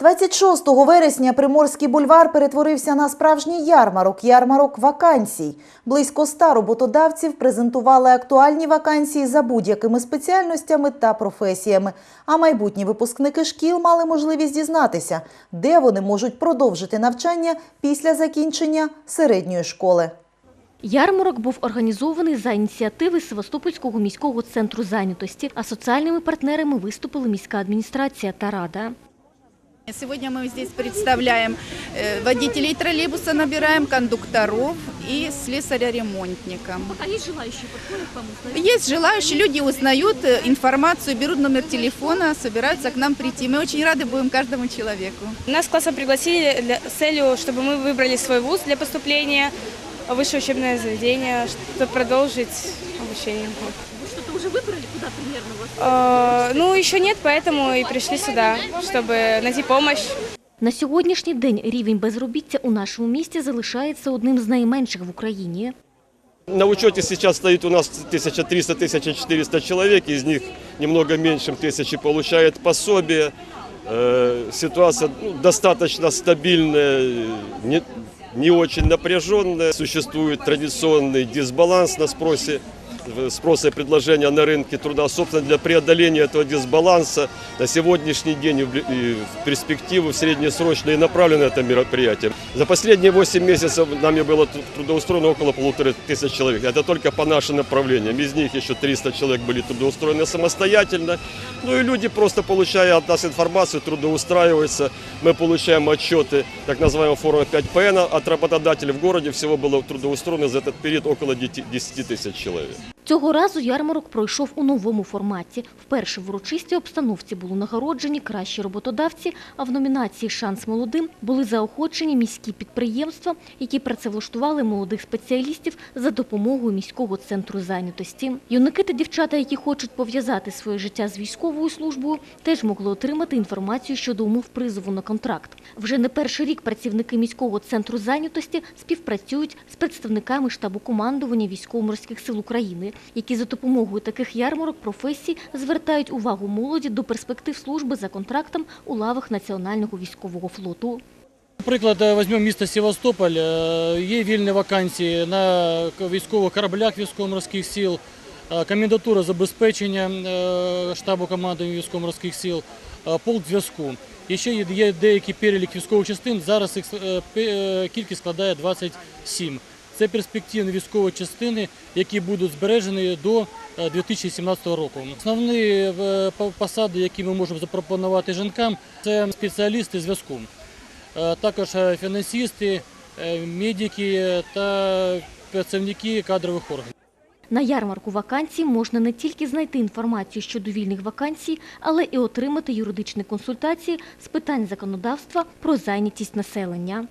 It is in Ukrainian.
26 вересня Приморський бульвар перетворився на справжній ярмарок, ярмарок вакансій. Близько ста роботодавців презентували актуальні вакансії за будь-якими спеціальностями та професіями. А майбутні випускники шкіл мали можливість дізнатися, де вони можуть продовжити навчання після закінчення середньої школи. Ярмарок був організований за ініціативи Севастопольського міського центру зайнятості, а соціальними партнерами виступили міська адміністрація та рада. Сегодня мы здесь представляем э, водителей троллейбуса, набираем кондукторов и слесаря-ремонтника. А є желаючі підходять к вам? Есть желающие, люди узнают э, информацию, берут номер телефона, собираются к нам прийти. Мы очень рады будем каждому человеку. Нас класса пригласили для, с целью, чтобы мы выбрали свой вуз для поступления в высшее учебное заведение, чтобы продолжить обучение. Ви що-то вже вибрали, куди примерно вас? Э, ну, еще нет, поэтому и пришли сюда, чтобы найти помощь. На сьогоднішній день рівень безробіття у нашому місті залишається одним з найменших в Україні. На учете сейчас стоит у нас 1300-1400 человек, из них немного меньше тысячи получает пособие. Э, Ситуация ну, достаточно стабильная, не, не очень напряженная. Существует традиционный дисбаланс на спросе э, Спроса и предложения на рынке труда. Собственно, для преодоления этого дисбаланса на сегодняшний день и в перспективу, в среднесрочно и направлено это мероприятие. За последние 8 месяцев нами было тру- трудоустроено около полутора тысяч человек. Это только по нашим направлениям. Из них еще 300 человек были трудоустроены самостоятельно. Ну и люди просто получая от нас информацию, трудоустраиваются. Мы получаем отчеты так называемого форума 5ПН от работодателей. В городе всего было трудоустроено за этот период около 10 тысяч человек. Цього разу ярмарок пройшов у новому форматі. Вперше в урочистій обстановці були нагороджені кращі роботодавці, а в номінації Шанс молодим були заохочені міські підприємства, які працевлаштували молодих спеціалістів за допомогою міського центру зайнятості. Юнаки та дівчата, які хочуть пов'язати своє життя з військовою службою, теж могли отримати інформацію щодо умов призову на контракт. Вже не перший рік працівники міського центру зайнятості співпрацюють з представниками штабу командування військово-морських сил України, які за допомогою таких ярмарок професій звертають увагу молоді до перспектив служби за контрактом у лавах Національного військового флоту. Наприклад, е, візьмемо місто Севастополь, е, є вільні вакансії на військових кораблях військово-морських сил, е, комендатура забезпечення штабу командування військово-морських сил, е, полк зв'язку. І ще є- деякий перелік військових частин, зараз їх кількість складає 27. Це перспективні військові частини, які будуть збережені до е, 2017 року. Основні е, посади, які ми можемо запропонувати жінкам, це спеціалісти зв'язку. Е, також е, фінансисти, е, медики та працівники кадрових органів. На ярмарку вакансій можна не тільки знайти інформацію щодо вільних вакансій, але і отримати юридичні консультації з питань законодавства про зайнятість населення.